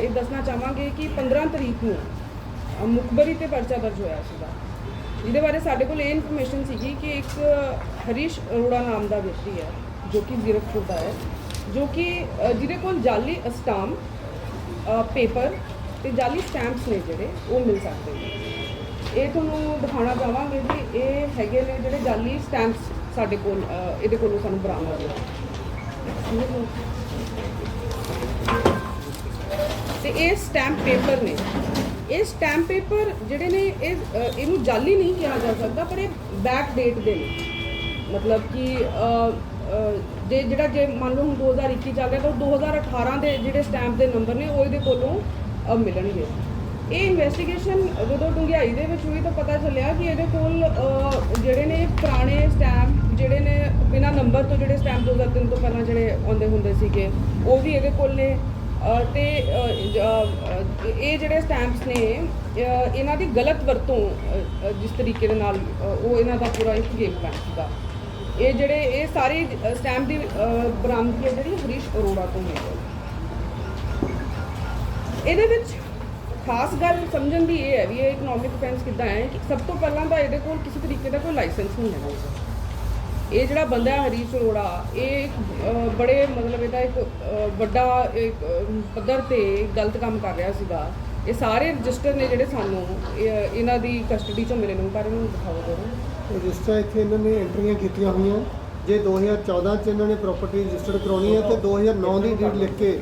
ਇਹ ਦੱਸਣਾ ਚਾਹਾਂਗੇ ਕਿ 15 ਤਰੀਕ ਨੂੰ ਮੁਖਬਰੀ ਤੇ ਪਰਚਾ ਦਰਜ ਹੋਇਆ ਸੀਗਾ। ਜਿਹਦੇ ਬਾਰੇ ਸਾਡੇ ਕੋਲ ਇਹ ਇਨਫੋਰਮੇਸ਼ਨ ਸੀਗੀ ਕਿ ਇੱਕ ਹਰੀਸ਼ ਅਰੋੜਾ ਨਾਮ ਦਾ ਵਿਅਕਤੀ ਹੈ, ਜੋ ਕਿ ਜ਼ੀਰਕਪੁਰ ਦਾ ਹੈ, ਜੋ ਕਿ ਜਿਹਦੇ ਕੋਲ ਜਾਲੀ ਅਸਟਾਮ ਪੇਪਰ ਤੇ ਜਾਲੀ ਸਟੈਂਪਸ ਨੇ ਜਿਹੜੇ, ਉਹ ਮਿਲ ਸਕਦੇ ਨੇ। ਇਹ ਤੁਹਾਨੂੰ ਦਿਖਾਉਣਾ ਚਾਹਾਂਗੇ ਜੀ ਇਹ ਹੈਗੇ ਨੇ ਜਿਹੜੇ ਜਾਲੀ ਸਟੈਂਪਸ ਸਾਡੇ ਕੋਲ ਇਹਦੇ ਕੋਲੋਂ ਸਾਨੂੰ ਬਰਾਮਦ ਹੋਏ ਤੇ ਇਹ ਸਟੈਂਪ ਪੇਪਰ ਨੇ। ਇਹ ਸਟੈਂਪ ਪੇਪਰ ਜਿਹੜੇ ਨੇ, ਇਹ ਇਹਨੂੰ ਜਾਲੀ ਨਹੀਂ ਕਿਹਾ ਜਾ ਸਕਦਾ, ਪਰ ਇਹ ਬੈਕ ਡੇਟ ਦੇ ਨੇ। ਮਤਲਬ ਕਿ ਜੇ ਜਿਹੜਾ, ਜੇ ਮੰਨ ਲਓ ਹੁਣ 2021 ਚੱਲ ਰਿਹਾ, ਤਾਂ ਉਹ 2018 ਦੇ ਜਿਹੜੇ ਸਟੈਂਪ ਦੇ ਨੰਬਰ ਨੇ, ਉਹ ਇਹਦੇ ਕੋਲੋਂ ਮਿਲਣਗੇ। ਇਹ ਇਨਵੈਸਟੀਗੇਸ਼ਨ ਜਦੋਂ ਡੂੰਘਾਈ ਦੇ ਵਿੱਚ ਹੋਈ ਤਾਂ ਪਤਾ ਚੱਲਿਆ ਕਿ ਇਹਦੇ ਕੋਲ ਜਿਹੜੇ ਨੇ ਪੁਰਾਣੇ ਸਟੈਂਪ ਜਿਹੜੇ ਨੇ, ਬਿਨਾ ਨੰਬਰ ਤੋਂ ਜਿਹੜੇ ਸਟੈਂਪ 2003 ਤੋਂ ਪਹਿਲਾਂ ਜਿਹੜੇ ਆਉਂਦੇ ਹੁੰਦੇ ਸੀਗੇ, ਉਹ ਵੀ ਇਹਦੇ ਕੋਲ ਨੇ। ਤੇ ਇਹ ਜਿਹੜੇ ਸਟੈਂਪਸ ਨੇ ਇਹਨਾਂ ਦੀ ਗਲਤ ਵਰਤੋਂ ਜਿਸ ਤਰੀਕੇ ਦੇ ਨਾਲ ਉਹ ਇਹਨਾਂ ਦਾ ਪੂਰਾ ਇੱਕ ਗੇਮ ਪਲਾਨ ਸੀਗਾ ਇਹ ਜਿਹੜੇ, ਇਹ ਸਾਰੇ ਸਟੈਂਪ ਦੀ ਬਰਾਮਦਗੀ ਜਿਹੜੀ ਹਰੀਸ਼ ਅਰੋੜਾ ਤੋਂ ਹੋਈ ਹੈ। ਇਹਦੇ ਵਿੱਚ ਖਾਸ ਗੱਲ ਸਮਝਣ ਦੀ ਇਹ ਹੈ ਵੀ ਇਹ ਇਕਨੋਮਿਕ ਅਫੈਂਸ ਕਿੱਦਾਂ ਹੈ ਕਿ ਸਭ ਤੋਂ ਪਹਿਲਾਂ ਤਾਂ ਇਹਦੇ ਕੋਲ ਕਿਸੇ ਤਰੀਕੇ ਦਾ ਕੋਈ ਲਾਇਸੈਂਸ ਨਹੀਂ ਹੈਗਾ। ਇਹ ਜਿਹੜਾ ਬੰਦਾ ਹੈ ਹਰੀਸ਼ ਅਰੋੜਾ ਇਹ ਇੱਕ, ਬੜੇ ਮਤਲਬ ਇਹਦਾ ਇੱਕ ਅ, ਵੱਡਾ ਇੱਕ ਅ, ਪੱਧਰ ਤੇ ਗਲਤ ਕੰਮ ਕਰ ਰਿਹਾ ਸੀਗਾ। ਇਹ ਸਾਰੇ ਰਜਿਸਟਰ ਨੇ ਜਿਹੜੇ ਸਾਨੂੰ ਇਹ- ਇਹਨਾਂ ਦੀ ਕਸਟਡੀ ਚੋਂ ਮਿਲੇ ਨੇ ਪਰ ਇਹਨੂੰ ਦਿਖਾਓ ਜਰਾ। ਰਜਿਸਟਰ ਇੱਥੇ ਇਹਨਾਂ ਨੇ ਐਂਟਰੀਆਂ ਕੀਤੀਆਂ ਹੋਈਆਂ। ਜੇ 2014 ਚ ਇਹਨਾਂ ਨੇ ਪ੍ਰਾਪਰਟੀ ਰਜਿਸਟਰਡ ਕਰਾਉਣੀ ਹੈ ਤੇ 2009 ਦੀ ਡੀਡ ਲਿਖ ਕੇ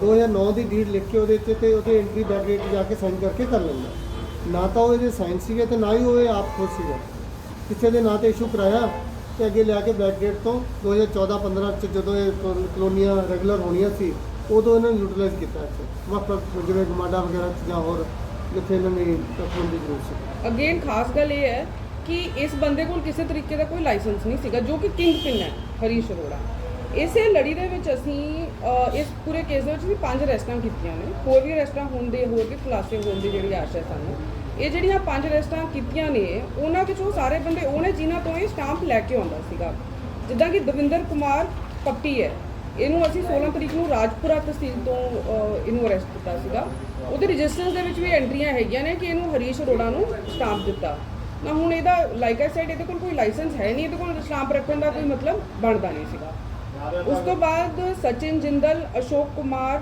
2009 ਦੀ ਡੀਡ ਲਿਖ ਕੇ ਉਹਦੇ ਤੇ ਤੇ ਉਹਦੇ ਐਂਟਰੀ ਬੈਕ ਡੇਟ ਜਾ ਕੇ ਸਾਈਨ ਕਰਕੇ ਕਰ ਲੈਂਦਾ। ਨਾ ਤਾਂ ਉਹ ਇਹਦੇ ਸਾਈਨ ਸੀਗੇ ਤੇ ਨਾ ਹੀ ਉਹ ਇਹ ਆਪ ਖੁਦ ਸੀਗਾ। ਕਿਸੇ ਦੇ ਨਾਂ ਤੇ ਇਸ਼ੂ ਕਰਾਇਆ ਤੇ ਅੱਗੇ ਲਿਆ ਕੇ ਬੈਕ ਡੇਟ ਤੋਂ 2014-15 ਚ ਜਦੋਂ ਇਹ ਕਲੋ- ਕਲੋਨੀਆਂ ਰੈਗੂਲਰ ਹੋਣੀਆਂ ਸੀ ਉਦੋਂ ਇਹਨਾਂ ਨੇ ਯੂਟਿਲਾਈਜ਼ ਕੀਤਾ ਇੱਥੇ। ਵੱਖ ਵੱਖ ਜਿਵੇਂ ਗਮਾਡਾ ਵਗੈਰਾ 'ਚ ਜਾਂ ਹੋਰ ਜਿੱਥੇ ਇਹਨਾਂ ਨੇ ਰੱਖਣ ਦੀ ਜ਼ਰੂਰਤ ਸੀ। ਅਗੇਨ ਖਾਸ ਗੱਲ ਇਹ ਹੈ ਕਿ ਇਸ ਬੰਦੇ ਕੋਲ ਕਿਸੇ ਤਰੀਕੇ ਦਾ ਕੋਈ ਲਾਇਸੈਂਸ ਨਹੀਂ ਸੀਗਾ ਜੋ ਕਿ ਕਿੰਗ ਪਿਨ ਹੈ ਹਰੀਸ਼ ਅਰੋੜਾ। ਇਸੇ ਲੜੀ ਦੇ ਵਿੱਚ ਅਸੀਂ ਅ, ਇਸ ਪੂਰੇ ਕੇਸ ਦੇ ਵਿੱਚ ਵੀ ਪੰਜ ਅਰੈਸਟਾਂ ਕੀਤੀਆਂ ਨੇ। ਹੋਰ ਵੀ ਅਰੈਸਟਾਂ ਹੋਣ ਦੇ ਹੋਰ ਵੀ ਖੁਲਾਸੇ ਹੋਣ ਦੀ ਜਿਹੜੀ ਆਸ਼ਾ ਹੈ ਸਾਨੂੰ। ਇਹ ਜਿਹੜੀਆਂ ਪੰਜ ਅਰੈਸਟਾਂ ਕੀਤੀਆਂ ਨੇ, ਉਹਨਾਂ ਵਿੱਚੋਂ ਸਾਰੇ ਬੰਦੇ ਉਹਨੇ ਜਿਨ੍ਹਾਂ ਤੋਂ ਇਹ ਸਟਾਂਪ ਲੈ ਕੇ ਆਉਂਦਾ ਸੀਗਾ। ਜਿੱਦਾਂ ਕਿ ਦਵਿੰਦਰ ਕੁਮਾਰ ਪੱਪੀ ਹੈ, ਇਹਨੂੰ ਅਸੀਂ 16 ਤਰੀਕ ਨੂੰ ਰਾਜਪੁਰਾ ਤਹਿਸੀਲ ਤੋਂ ਇਹਨੂੰ ਅਰੈਸਟ ਕੀਤਾ ਸੀਗਾ। ਉਹਦੇ ਰਜਿਸਟਰਸ ਦੇ ਵਿੱਚ ਵੀ ਐਂਟਰੀਆਂ ਹੈਗੀਆਂ ਨੇ ਕਿ ਇਹਨੂੰ ਹਰੀਸ਼ ਅਰੋੜਾ ਨੂੰ ਸਟਾਂਪ ਦਿੱਤਾ। ਨਾ ਹੁਣ ਇਹਦਾ ਲਾਈਕ ਆਈ ਸੈਡ ਇਹਦੇ ਕੋਲ ਕੋਈ ਲਾਇਸੈਂਸ ਹੈ ਨਹੀਂ, ਇਹਦੇ ਕੋਲ ਸਟਾਂਪ ਰੱਖਣ ਦਾ ਕੋਈ ਮਤਲਬ ਬਣਦਾ ਨਹੀਂ ਸੀਗਾ। ਉਸ ਤੋਂ ਬਾਅਦ ਸਚਿਨ ਜਿੰਦਲ, ਅਸ਼ੋਕ ਕੁਮਾਰ,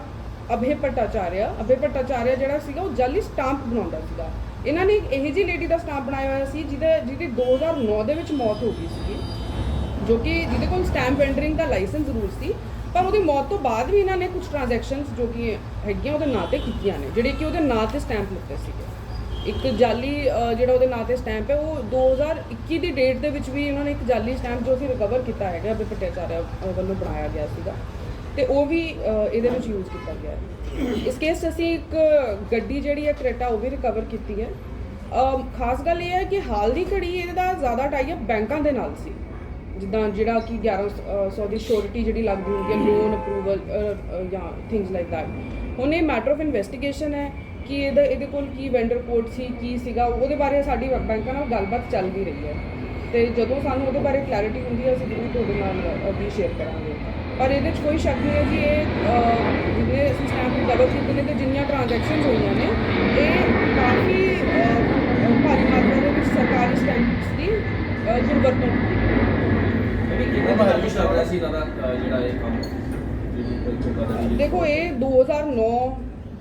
ਅਭੇ ਭੱਟਾਚਾਰਿਆ ਅਭੇ ਭੱਟਾਚਾਰਿਆ ਜਿਹੜਾ ਸੀਗਾ, ਉਹ ਜਾਲੀ ਸਟਾਂਪ ਬਣਾਉਂਦਾ ਸੀਗਾ। ਇਹਨਾਂ ਨੇ ਇੱਕ ਇਹੋ ਜਿਹੀ ਲੇਡੀ ਦਾ ਸਟਾਂਪ ਬਣਾਇਆ ਹੋਇਆ ਸੀ ਜਿਹਦੇ, ਜਿਹਦੀ 2009 ਦੇ ਵਿੱਚ ਮੌਤ ਹੋ ਗਈ ਸੀਗੀ, ਜੋ ਕਿ ਜਿਹਦੇ ਕੋਲ ਸਟੈਂਪ ਐਂਟਰਿੰਗ ਦਾ ਲਾਇਸੈਂਸ ਜ਼ਰੂਰ ਸੀ, ਪਰ ਉਹਦੀ ਮੌਤ ਤੋਂ ਬਾਅਦ ਵੀ ਇਹਨਾਂ ਨੇ ਕੁਝ ਟ੍ਰਾਂਜੈਕਸ਼ਨਸ ਜੋ ਕਿ ਹੈਗੀਆਂ ਉਹਦੇ ਨਾਂ ਤੇ ਕੀਤੀਆਂ ਨੇ, ਜਿਹੜੇ ਕਿ ਉਹਦੇ ਨਾਂ ਤੇ ਸਟੈਂਪ ਲਿੱਤੇ ਸੀਗੇ। ਇੱਕ ਜਾਲੀ ਜਿਹੜਾ ਉਹਦੇ ਨਾਂ ਤੇ ਸਟੈਂਪ ਹੈ, ਉਹ 2021 ਦੀ ਡੇਟ ਦੇ ਵਿੱਚ ਵੀ ਉਹਨਾਂ ਨੇ ਇੱਕ ਜਾਲੀ ਸਟੈਂਪ ਜੋ ਅਸੀਂ ਰਿਕਵਰ ਕੀਤਾ ਹੈਗਾ, ਅਭੇ ਭੱਟਾਚਾਰਿਆ ਵੱਲੋਂ ਬਣਾਇਆ ਗਿਆ ਸੀਗਾ। ਤੇ ਉਹ ਵੀ ਇਹਦੇ ਵਿੱਚ ਯੂਜ਼ ਕੀਤਾ ਗਿਆ ਹੈ। ਇਸ ਕੇਸ 'ਚ ਅਸੀਂ ਇੱਕ ਗੱਡੀ ਜਿਹੜੀ ਹੈ, ਕ੍ਰੇਟਾ, ਉਹ ਵੀ ਰਿਕਵਰ ਕੀਤੀ ਹੈ। ਖਾਸ ਗੱਲ ਇਹ ਹੈ ਕਿ ਹਾਲ ਦੀ ਘੜੀ ਇਹਦਾ ਜ਼ਿਆਦਾ ਟਾਈਅਪ ਬੈਂਕਾਂ ਦੇ ਨਾਲ ਸੀ। ਜਿੱਦਾਂ ਜਿਹੜਾ ਕਿ 1100 ਦੀ ਸ਼ੋਰਿਟੀ ਜਿਹੜੀ ਲੱਗਦੀ ਹੁੰਦੀ ਹੈ ਲੋਨ ਅਪਰੂਵਲ ਜਾਂ ਥਿੰਗਸ ਲਾਈਕ ਦੈਟ ਹੁਣ ਇਹ ਮੈਟਰ ਆਫ ਇਨਵੈਸਟੀਗੇਸ਼ਨ ਹੈ ਕਿ ਇਹਦਾ, ਇਹਦੇ ਕੋਲ ਕੀ ਵੈਂਡਰ ਕੋਡ ਸੀ, ਕੀ ਸੀਗਾ, ਉਹਦੇ ਬਾਰੇ ਸਾਡੀ ਬੈਂਕਾਂ ਨਾਲ ਗੱਲਬਾਤ ਚੱਲ ਵੀ ਰਹੀ ਹੈ। ਤੇ ਜਦੋਂ ਸਾਨੂੰ ਉਹਦੇ ਬਾਰੇ ਕਲੈਰਿਟੀ ਹੁੰਦੀ ਹੈ, ਅਸੀਂ ਜ਼ਰੂਰ ਤੁਹਾਡੇ ਨਾਲ ਵੀ ਸ਼ੇਅਰ ਕਰਾਂਗੇ। ਪਰ ਇਹਦੇ 'ਚ ਕੋਈ ਸ਼ੱਕ ਨਹੀਂ ਹੈ ਕਿ ਇਹ ਜਿੰਨੇ ਅਸੀਂ ਸਟੈਂਪ ਰਿਕਵਰ ਕੀਤੇ ਨੇ ਤੇ ਜਿੰਨੀਆਂ ਟ੍ਰਾਂਜੈਕਸ਼ਨਸ ਹੋਈਆਂ ਨੇ ਇਹ ਕਾਫੀ ਭਾਰੀ ਮਾਤਰਾ ਦੇ ਵਿੱਚ ਸਰਕਾਰੀ ਸਟੈਂਪਸ ਦੀ ਦੁਰਵਰਤੋਂ ਕੀਤੀ ਗਈ ਹੈ। ਇਹ ਵੀ ਕਿੰਨੇ ਦਿਨਾਂ ਤੋਂ ਚੱਲ ਰਿਹਾ ਸੀ ਇਹਨਾਂ ਦਾ ਜਿਹੜਾ ਇਹ ਕੰਮ? ਜਿਹੜੀ ਦਾ ਦੇਖੋ ਇਹ 2009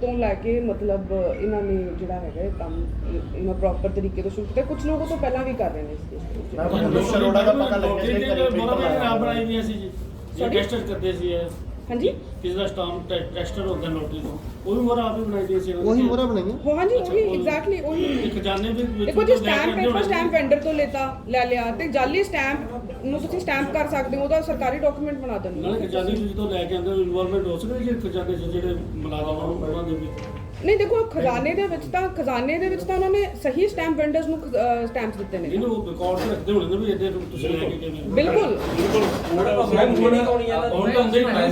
ਤੋਂ ਲੈ ਕੇ ਮਤਲਬ ਇਹਨਾਂ ਨੇ ਜਿਹੜਾ ਹੈਗਾ ਇਹ ਕੰਮ ਇਹ- ਇਹਨਾਂ ਪ੍ਰੋਪਰ ਤਰੀਕੇ ਤੋਂ ਸ਼ੁਰੂ ਕੀਤਾ। ਕੁਝ ਲੋਕ ਉਹ ਤੋਂ ਪਹਿਲਾਂ ਵੀ ਕਰ ਰਹੇ ਨੇ ਇਸ ਚੀਜ਼ ਮੈਂ ਨੂੰ ਤੁਹਾਨੂੰ ਸ਼ਰੋੜਾ ਦਾ ਪਤਾ ਲੱਗਿਆ ਕਿ ਘਰੇ ਮੋਰਾ ਆਪ ਬਣਾਈ ਦੀਆਂ ਸੀ ਜੀ। ਜੇ। Sorry? ਟੈਸਟਰ ਕਰਦੇ ਸੀ ਇਹ। ਹਾਂਜੀ। ਕਿਸੇ ਦਾ ਸਟਾਂਪ ਟੈਸਟਰ ਹੁੰਦਾ ਨੋਟਰੀ ਤੋਂ ਉਹ ਵੀ ਮੋਰਾ ਆਪ ਹੀ ਬਣਾਈ ਦੀਆਂ ਸੀ ਇਹਨਾਂ ਉਹੀ ਦੀਆਂ। ਮੋਹਰਾਂ ਬਣਾਈਆਂ ਹੋ ਹਾਂਜੀ ਅੱਛਾ, ਉਹੀ ਉਹ- ਐਗਜ਼ੈਕਟਲੀ ਉਹੀ। ਇਹ ਖਜ਼ਾਨੇ ਦੇ ਵਿੱਚ ਦੇਖੋ ਜੀ ਜਦੋਂ ਲੈ ਕੇ ਸਟੈਂਪ ਆਉਂਦੇ ਪੇਪਰ ਹੋਣੇ ਸਟੈਂਪ ਵੈਂਡਰ ਤੋਂ ਲੈਤਾ ਲੈ ਲਿਆ ਤੇ ਜਾਲੀ ਸਟੈਂਪ ਨੂੰ ਤੁਸੀਂ ਸਟੈਂਪ ਕਰ ਸਕਦੇ ਹੋ ਉਹਦਾ ਸਰਕਾਰੀ ਡਾਕੂਮੈਂਟ ਬਣਾ ਦਿੰਦੇ ਨਾਲੇ ਹੋ ਖਜ਼ਾਨੇ ਵਿੱਚ ਜਦੋਂ ਲੈ ਕੇ ਆਉਂਦੇ ਇਨਵੋਲਵਮੈਂਟ ਹੋ ਸਕਦੀ ਜੇ ਖਜ਼ਾਨੇ 'ਚ ਜਿਹੜੇ ਮੁਲਾਜ਼ਮ ਆ ਉਹਨਾਂ ਦੇ ਵਿੱਚ? ਨਹੀਂ ਦੇਖੋ ਖਜ਼ਾਨੇ ਦੇ ਵਿੱਚ ਤਾਂ ਖਜ਼ਾਨੇ ਦੇ ਵਿੱਚ ਤਾਂ ਉਹਨਾਂ ਨੇ ਸਹੀ ਸਟੈਂਪ ਵੈਂਡਰਸ ਨੂੰ ਸਟੈਂਪਸ ਦਿੱਤੇ ਨੇ। ਇਹਨੂੰ ਰਿਕਾਰਡ ਤੇ ਰੱਖਦੇ ਹੋਣੇ ਨੇ ਵੀ ਇਹਦੇ ਤੁਸੀਂ ਲੈ ਕੇ ਕਿਵੇਂ ਬਿਲਕੁਲ।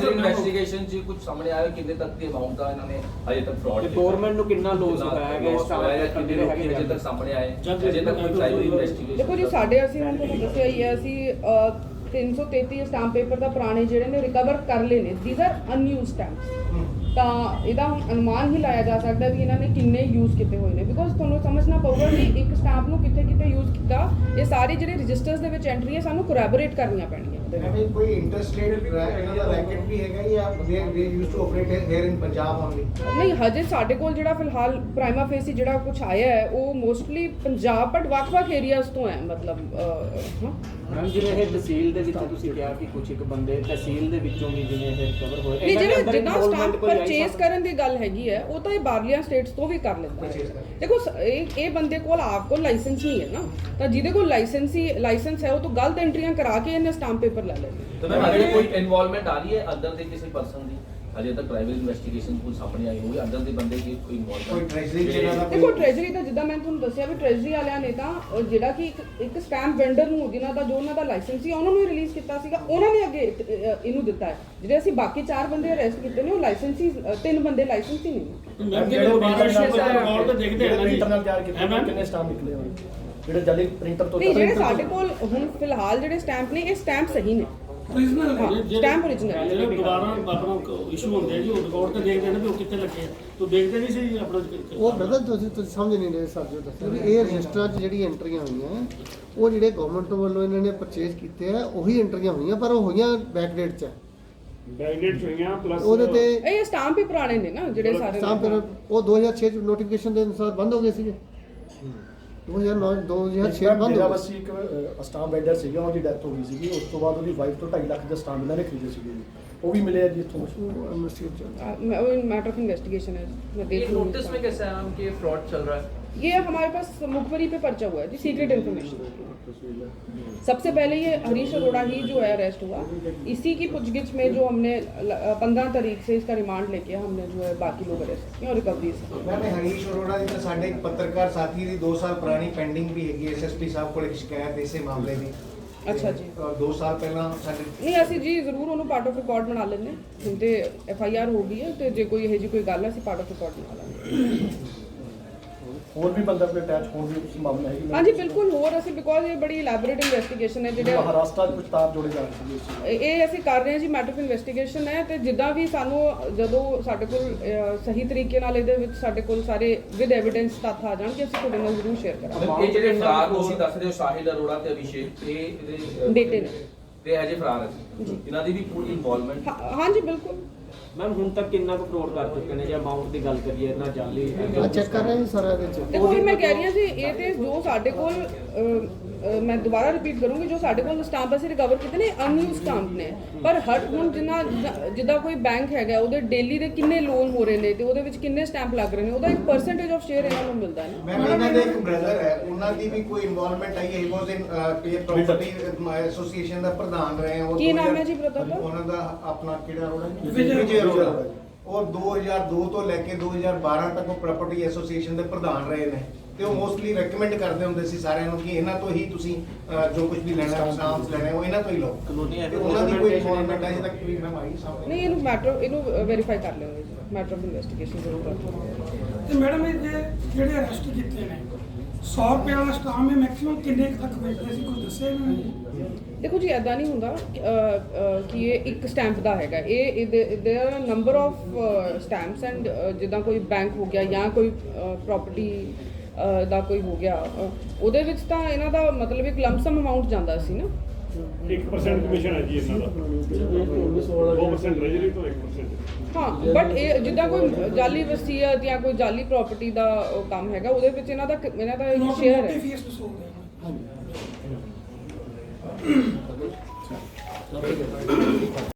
ਇਨਵੈਸਟੀਗੇਸ਼ਨ ਚ ਕੁਝ ਸਾਹਮਣੇ ਆਇਆ ਕਿੰਨੇ ਤੱਕ ਦੀ ਅਮਾਉਂਟ ਦਾ ਇਹਨਾਂ ਨੇ ਅਜੇ ਤੱਕ ਫਰਾਡ ਤੇ government ਨੂੰ ਕਿੰਨਾ loss ਹੋਇਆ ਹੈਗਾ ਇਸ ਹੋਇਆ ਜਾਂ ਕਿੰਨੇ ਲੋਕੀ ਅਜੇ ਤੱਕ ਸਾਹਮਣੇ ਆਏ ਅਜੇ ਤੱਕ ਕੋਈ ਪ੍ਰਾਈਮਰੀ ਇਨਵੈਸਟੀਗੇਸ਼ਨ ਦੇਖੋ ਜੀ ਸਾਡੇ ਅਸੀਂ ਹੁਣ ਤੁਹਾਨੂੰ ਦੱਸਿਆ ਹੀ ਹੈ ਅਸੀਂ ਅਹ, 333 ਸਟਾਂਪ ਪੇਪਰ ਦਾ ਪੁਰਾਣੇ ਜਿਹੜੇ ਨੇ ਰਿਕਵਰ ਕਰ ਲਏ ਨੇ। ਥੀਸ ਆਰ ਅਨਯੂਜ਼ਡ ਸਟੈਂਪਸ ਤਾਂ ਇਹਦਾ ਹੁਣ ਅਨੁਮਾਨ ਹੀ ਲਾਇਆ ਜਾ ਸਕਦਾ ਵੀ ਇਹਨਾਂ ਨੇ ਕਿੰਨੇ ਯੂਜ਼ ਕੀਤੇ ਹੋਏ ਨੇ। ਬਿਕੋਜ਼ ਤੁਹਾਨੂੰ ਸਮਝਣਾ ਪਊਗਾ ਕਿ ਇੱਕ ਸਟੈਂਪ ਨੂੰ ਕਿੱਥੇ ਕਿੱਥੇ ਯੂਜ਼ ਕੀਤਾ, ਇਹ ਸਾਰੇ ਜਿਹੜੇ ਰਜਿਸਟਰਸ ਦੇ ਵਿੱਚ ਐਂਟਰੀ ਹੈ ਸਾਨੂੰ ਕੋਰੈਬੋਰੇਟ ਕਰਨੀਆਂ ਪੈਣਗੀਆਂ। ਉਹਦੇ ਵਿੱਚ। I mean, ਕੋਈ ਇੰਟਰਸਟੇਟ ਇਹਨਾਂ ਦਾ ਰੈਕਟ ਵੀ ਹੈਗਾ ਜਾਂ ਦੇ ਦੇ use to operate here in Punjab only ਨਹੀਂ ਹਜੇ ਸਾਡੇ ਕੋਲ ਜਿਹੜਾ ਫਿਲਹਾਲ ਪ੍ਰਾਈਮਾ ਫੇਸੀ ਜਿਹੜਾ ਕੁਝ ਆਇਆ ਹੈ ਉਹ ਮੋਸਟਲੀ ਪੰਜਾਬ ਬਟ ਵੱਖ-ਵੱਖ ਏਰੀਆਜ਼ ਤੋਂ ਹੈ ਮਤਲਬ ਮੈਮ ਜਿਵੇਂ ਇਹ ਤਹਿਸੀਲ ਦੇ ਵਿੱਚ ਤੁਸੀਂ ਕਿਹਾ ਕਿ ਕੁਝ ਇੱਕ ਬੰਦੇ ਤਹਿਸੀਲ ਦੇ ਵਿੱਚੋਂ ਵੀ ਜਿਵੇਂ ਇਹ ਰਿਕਵਰ ਹੋਏ। ਨਹੀਂ ਜਿਹੜੇ ਕੋਈ ਆਈ ਪਰਚੇਸ ਕਰਨ ਦੀ ਗੱਲ ਹੈਗੀ ਹੈ ਉਹ ਤਾਂ ਇਹ ਬਾਹਰਲੀਆਂ ਸਟੇਟਸ ਤੋਂ ਵੀ ਕਰ ਲੈਂਦਾ ਹੈ ਦੇਖੋ ਇਹ ਇਹ ਬੰਦੇ ਕੋਲ ਆਪ ਕੋਲ ਲਾਇਸੈਂਸ ਨਹੀਂ ਹੈ ਨਾ। ਤਾਂ ਜਿਹਦੇ ਕੋਲ ਲਾਇਸੈਂਸ ਹੀ ਲਾਇਸੈਂਸ ਹੈ ਉਹ ਤੋਂ ਗਲਤ ਐਂਟਰੀਆਂ ਕਰਾ ਕੇ ਇਹਨੇ ਸਟਾਂਪ ਪੇਪਰ ਬੁਲਾ ਲੈਂਦੇ ਤਾਂ ਮੈਂ ਅਜੇ ਕੋਈ ਇਨਵੋਲਵਮੈਂਟ ਆ ਰਹੀ ਹੈ ਅੰਦਰ ਦੇ ਕਿਸੇ ਪਰਸਨ ਦੀ? ਅਜੇ ਤੱਕ ਪ੍ਰਾਈਵੇਟ ਇਨਵੈਸਟੀਗੇਸ਼ਨ ਕੋਈ ਸਾਹਮਣੇ ਆਈ ਹੋਈ ਅੰਦਰ ਦੇ ਬੰਦੇ ਦੀ ਕੋਈ ਇਨਵੋਲਵਮੈਂਟ ਕੋਈ ਟ੍ਰੈਜਰੀ ਜਿਹੜਾ ਦੇਖੋ ਟ੍ਰੈਜਰੀ ਤਾਂ ਜਿੱਦਾਂ ਮੈਂ ਤੁਹਾਨੂੰ ਦੱਸਿਆ ਵੀ ਟ੍ਰੈਜਰੀ ਵਾਲਿਆਂ ਨੇ ਤਾਂ ਅਹ, ਜਿਹੜਾ ਕਿ ਇੱਕ ਇੱਕ ਸਟੈਂਪ ਵੈਂਡਰ ਨੂੰ ਜਿਨ੍ਹਾਂ ਦਾ ਜੋ ਉਹਨਾਂ ਦਾ ਲਾਇਸੈਂਸ ਸੀ ਉਹਨਾਂ ਨੂੰ ਹੀ ਰਿਲੀਜ਼ ਕੀਤਾ ਸੀਗਾ। ਉਹਨਾਂ ਨੇ ਅੱਗੇ ਇੱਕ, ਅਹ, ਇਹਨੂੰ ਦਿੱਤਾ ਹੈ। ਜਿਹੜੇ ਅਸੀਂ ਬਾਕੀ ਚਾਰ ਬੰਦੇ ਅਰੈਸਟ ਕੀਤੇ ਨੇ ਉਹ ਲਾਇਸੈਂਸੀ ਤਿੰਨ ਬੰਦੇ ਲਾਇਸੈਂਸੀ ਨਹੀਂ। ਨੇ। ਮੈਂ ਕਿਹਾ ਜਿਹੜੇ ਬਾਹਰ ਦਾ ਰਿਕਾਰਡ ਤਾਂ ਦੇਖਦੇ ਹਾਂ ਨਾ ਜੀ। ਕਿੰਨੇ ਸਟਾਫ ਨਿਕਲੇ ਹੋਣਗੇ ਜਿਹੜੇ ਜਲੀ ਪ੍ਰਿੰਟਰ ਤੋਂ ਨਹੀਂ ਜਿਹੜੇ ਸਾਡੇ ਕੋਲ ਹੁਣ ਫਿਲਹਾਲ ਜਿਹੜੇ ਸਟੈਂਪ ਨੇ ਇਹ ਸਟੈਂਪ ਸਹੀ ਨੇ। ਓਰੀਜਨਲ ਹਾਂ, stamp original। ਜਿਹੜੇ ਦੁਬਾਰਾ ਆਪਣਾ ਇਸ਼ੂ ਹੁੰਦੇ ਆ ਜੀ ਉਹ ਰਿਕਾਰਡ ਤੇ ਦੇਖਦੇ ਨੇ ਵੀ ਉਹ ਕਿੱਥੇ ਲੱਗੇ ਆ। ਤੂੰ ਦੇਖਦੇ ਨਹੀਂ ਸੀ ਆਪਣਾ ਉਹ ਬ੍ਰਦਰ ਤੁਸੀਂ ਤੁਸੀਂ ਸਮਝ ਨਹੀਂ ਰਹੇ ਸਰ ਜੋ ਦੱਸਿਆ। ਵੀ ਇਹ ਰਜਿਸਟਰਾਂ 'ਚ ਜਿਹੜੀ ਐਂਟਰੀਆਂ ਹੋਈਆਂ ਉਹ ਜਿਹੜੇ ਗਵਰਨਮੈਂਟ ਵੱਲੋਂ ਇਹਨਾਂ ਨੇ ਪਰਚੇਜ਼ ਕੀਤੇ ਆ ਉਹੀ ਐਂਟਰੀਆਂ ਹੋਈਆਂ ਪਰ ਉਹ ਹੋਈਆਂ ਬੈਕਡੇਟ 'ਚ। ਆ। ਬੈਗਨੇਟ ਹੋਈਆਂ ਪਲੱਸ ਉਹਦੇ ਤੇ ਇਹ ਸਟੈਂਪ ਹੀ ਪੁਰਾਣੇ ਨੇ ਨਾ ਜਿਹੜੇ ਸਾਰੇ ਸਟਾਂਪ ਉਹ 2006 ਚ ਨੋਟੀਫਿਕੇਸ਼ਨ ਦੇ ਅਨੁਸਾਰ ਬੰਦ ਹੋ ਗਏ ਸੀਗੇ। 2009 2006 ਬੰਦ ਇੱਕ ਸਟਾਮ ਵੈਂਡਰ ਸੀਗਾ ਉਹਦੀ ਡੈਥ ਹੋ ਗਈ ਸੀਗੀ। ਉਸ ਤੋਂ ਬਾਅਦ ਉਹਦੀ ਵਾਈਫ ਤੋਂ 2.5 ਲੱਖ ਦੇ ਸਟਾਮ ਨੇ ਖਰੀਦੇ ਸੀਗੇ ਜੀ। ਉਹ ਵੀ ਮਿਲੇ ਜੀ ਇੱਥੋਂ। ਇਨਵੈਸਟੀਗੇਸ਼ਨ ਉਹ ਮੈਟਰ ਆਫ ਇਨਵੈਸਟੀਗੇਸ਼ਨ ਹੈ। ਮੈਂ ਦੇਖ ਲੂੰਗਾ ਨੋਟਿਸ ਵਿੱਚ ਕਿਹਾ ਹੈ ਕਿ ਫਰਾਡ ਚੱਲ ਰਿਹਾ ਹੈ? इसका। कैसा है मैम कि ये फ्रॉड चल रहा है ये हमारे पास मुखबरी पे पर्चा हुआ है जी सीक्रेट इन्फॉर्मेशन सबसे पहले ये हरीश अरोड़ा ही जो है अरेस्ट हुआ इसी की पूछगिछ में जो हमने पंद्रह तारीख से इसका रिमांड लेके हमने जो है बाकी लोग अरेस्ट किए और रिकवरीज ਮੈਂ ਤੇ ਹਰੀਸ਼ ਅਰੋੜਾ ਦੀ ਤਾਂ ਸਾਡੇ ਇੱਕ ਪੱਤਰਕਾਰ ਸਾਥੀ ਦੀ 2 ਸਾਲ ਪੁਰਾਣੀ ਪੈਂਡਿੰਗ ਵੀ ਹੈਗੀ ਐਸਐਸਪੀ ਸਾਹਿਬ ਕੋਲ ਇੱਕ ਸ਼ਿਕਾਇਤ ਇਸੇ ਮਾਮਲੇ ਦੀ ਅੱਛਾ ਜੀ। 2 ਸਾਲ ਪਹਿਲਾਂ ਸਾਡੇ ਨਹੀਂ ਅਸੀਂ ਜੀ ਜ਼ਰੂਰ ਉਹਨੂੰ ਪਾਰਟ ਆਫ ਰਿਕਾਰਡ ਬਣਾ ਲੈਂਦੇ ਹਾਂ ਹੁਣ ਤੇ ਐਫ ਆਈ ਆਰ ਹੋ ਗਈ ਹੈ ਤੇ ਜੇ ਕੋਈ ਇਹੋ ਜਿਹੀ ਕੋਈ ਗੱਲ ਹੈ ਅਸੀਂ ਪਾਰਟ ਆਫ ਰਿਕਾਰਡ ਬਣਾ ਲਾਂਗੇ ਹੋਰ ਵੀ ਬੰਦਾ ਕੋਈ ਅਟੈਚ ਹੋਣ ਦੀ ਕੁਝ ਮਾਮਲਾ ਹੈ ਕਿ ਹਾਂਜੀ ਬਿਲਕੁਲ ਹੋਰ ਅਸੀਂ ਬਿਕੋਜ਼ ਇਹ ਬੜੀ ਇਲੈਬੋਰੇਟ ਇਨਵੈਸਟੀਗੇਸ਼ਨ ਹੈ ਜਿਹੜੇ ਮਹਾਰਾਸ਼ਟਰ 'ਚ ਕੁਝ ਤਾਰ ਜੋੜੇ ਜਾ ਰਹੇ ਸੀ। ਇਹ ਅਸੀਂ ਕਰ ਰਹੇ ਹਾਂ ਜੀ ਮੈਟਰ ਆਫ ਇਨਵੈਸਟੀਗੇਸ਼ਨ ਹੈ ਤੇ ਜਿੱਦਾਂ ਵੀ ਸਾਨੂੰ ਜਦੋਂ ਸਾਡੇ ਕੋਲ ਸਹੀ ਤਰੀਕੇ ਨਾਲ ਇਹਦੇ ਵਿੱਚ ਸਾਡੇ ਕੋਲ ਸਾਰੇ ਵਿਦ ਐਵੀਡੈਂਸ ਤੱਥ ਆ ਜਾਣਗੇ ਅਸੀਂ ਤੁਹਾਡੇ ਨਾਲ ਜ਼ਰੂਰ ਸ਼ੇਅਰ ਕਰਾਂਗੇ। ਇਹ ਜਿਹੜੇ ਫਰਾਰ ਤੁਸੀਂ ਦੱਸ ਰਹੇ ਹੋ ਸ਼ਾਹਿਦ ਅਰੋੜਾ ਤੇ ਅਭਿਸ਼ੇਕ ਇਹ ਇਹਦੇ ਬੇਟੇ ਨੇ। ਤੇ ਹਜੇ ਫਰਾਰ ਹੈ। ਇਹਨਾਂ ਦੀ ਵੀ ਪੂਰੀ ਇਨਵੋਲਵਮੈਂਟ ਹਾਂ- ਹਾਂਜੀ ਬਿਲਕੁਲ। ਮੈਮ ਹੁਣ ਤੱਕ ਕਿੰਨਾ ਕੁ ਫਰੋਡ ਕਰ ਚੁੱਕੇ ਨੇ ਜੇ ਅਮਾਉਂਟ ਦੀ ਗੱਲ ਕਰੀਏ ਨਾ ਜਾਲੀ ਆ ਚੈੱਕ ਕਰ ਰਹੇ ਹਾਂ ਸਾਰਾ ਇਹਦੇ 'ਚ ਦੇਖੋ ਵੀ ਮੈਂ ਕਹਿ ਰਹੀ ਹਾਂ ਜੀ ਇਹ ਤੇ ਜੋ ਸਾਡੇ ਕੋਲ ਅਹ, ਅਹ, ਮੈਂ ਦੁਬਾਰਾ ਰਿਪੀਟ ਕਰੂੰਗੀ ਜੋ ਸਾਡੇ ਕੋਲ ਸਟਾਂਪ ਅਸੀਂ ਰਿਕਵਰ ਕੀਤੇ ਨੇ ਅਨਯੂਜ਼ ਸਟਾਂਪ ਨੇ ਪਰ ਹਰ ਹੁਣ ਜਿੰਨਾ ਜਿੱਦਾਂ ਕੋਈ ਬੈਂਕ ਹੈਗਾ ਉਹਦੇ ਡੇਲੀ ਦੇ ਕਿੰਨੇ ਲੋਨ ਹੋ ਰਹੇ ਨੇ ਤੇ ਉਹਦੇ ਵਿੱਚ ਕਿੰਨੇ ਸਟੈਂਪ ਲੱਗ ਰਹੇ ਨੇ ਉਹਦਾ ਇੱਕ ਪਰਸੈਂਟੇਜ ਆਫ ਸ਼ੇਅਰ ਇਹਨਾਂ ਨੂੰ ਮਿਲਦਾ ਹੈ ਨਾ ਮੈਂ ਇਹਨਾਂ ਦੇ ਇੱਕ ਬ੍ਰਦਰ ਹੈ ਉਹਨਾਂ ਦੀ ਵੀ ਕੋਈ ਇਨਵੋਲਵਮੈਂਟ ਆਈ ਹੈ ਹੀ ਵਾਸ ਇਨ ਪੇ ਪ੍ਰਾਪਰਟੀ ਐਸੋਸੀਏਸ਼ਨ ਦਾ ਪ੍ਰਧਾਨ ਰਹੇ ਉਹ ਕੀ ਨਾਮ 2000 ਹੈ ਜੀ brother ਦਾ? ਉਹਨਾਂ ਦਾ ਆਪਣਾ ਕਿਹੜਾ ਅਰੋੜਾ ਜੀ? ਵਿਜੇ ਵਿਜੇ ਅਰੋੜਾ। ਉਹ 2002 ਤੋਂ ਲੈ ਕੇ 2012 ਤੱਕ ਉਹ ਪ੍ਰਾਪਰਟੀ ਐਸੋਸੀਏਸ਼ਨ ਦੇ ਪ੍ਰਧਾਨ ਰਹੇ ਨੇ ਤੇ ਉਹ ਮੋਸਟਲੀ ਰეკਮੈਂਡ ਕਰਦੇ ਹੁੰਦੇ ਸੀ ਸਾਰਿਆਂ ਨੂੰ ਕਿ ਇਹਨਾਂ ਤੋਂ ਹੀ ਤੁਸੀਂ ਅਹ, ਜੋ ਕੁਝ ਵੀ ਲੈਣਾ ਸਟਾਂਪਸ ਲੈਣੇ ਉਹ ਇਹਨਾਂ ਤੋਂ ਹੀ ਲਓ। ਕਾਨੂੰਨੀ ਤੇ ਉਹਨਾਂ ਦੀ ਕੋਈ ਇਨਵੋਲਵਮੈਂਟ ਅਜੇ ਤੱਕ ਕੋਈ ਮੈਂ ਆਈ ਸਾਹਮਣੇ। ਨਹੀਂ ਇਹਨੂੰ ਮੈਟਰ ਇਹਨੂੰ ਵੈਰੀਫਾਈ ਕਰ ਲਿਓ ਜੀ ਮੈਟਰ ਆਫ ਇਨਵੈਸਟੀਗੇਸ਼ਨ ਜ਼ਰੂਰ ਕਰ ਲਿਓ ਤੇ ਮੈਡਮ ਇਹ ਜੇ ਜਿਹੜੇ ਅਰੈਸਟ ਕੀਤੇ ਨੇ 100 ਰੁਪਏ ਵਾਲਾ ਸਟਾਮ ਹੈ ਮੈਕਸਿਮਮ ਕਿੰਨੇ ਕੁ ਤੱਕ ਵੇਚਦੇ ਸੀ ਕੁਝ ਦੱਸਿਆ ਇਹਨਾਂ ਨੇ ਦੇਖੋ ਜੀ ਐਦਾਂ ਨਹੀਂ ਹੁੰਦਾ ਕਿ, ਅਹ, ਅਹ, ਕਿ ਇਹ ਇੱਕ ਸਟੈਂਪ ਦਾ ਹੈਗਾ ਇਹ there are number of stamps and ਜਿੱਦਾਂ ਕੋਈ ਬੈਂਕ ਹੋ ਗਿਆ ਜਾਂ ਕੋਈ ਪ੍ਰਾਪਰਟੀ ਦਾ ਕੋਈ ਹੋ ਗਿਆ ਅਹ, ਉਹਦੇ ਵਿੱਚ ਤਾਂ ਇਹਨਾਂ ਦਾ ਮਤਲਬ ਇੱਕ ਲੰਪਸਮ ਅਮਾਉਂਟ ਜਾਂਦਾ ਸੀ ਨਾ 1% ਕਮਿਸ਼ਨ ਹੈ ਜੀ ਇਹਨਾਂ ਦਾ। 2% ਟ੍ਰੈਜਰੀ ਤੋਂ 1% ਹਾਂ ਬਟ ਇਹ ਜਿੱਦਾਂ ਕੋਈ ਜਾਲੀ ਵਸੀਅਤ ਜਾਂ ਕੋਈ ਜਾਲੀ ਪ੍ਰਾਪਰਟੀ ਦਾ ਉਹ ਕੰਮ ਹੈਗਾ ਉਹਦੇ ਵਿੱਚ ਇਹਨਾਂ ਦਾ ਇਹਨਾਂ ਦਾ ਇੱਕ ਸ਼ੇਅਰ ਹੈ। ਫੀਸ ਵਸੂਲਦੇ ਨੇ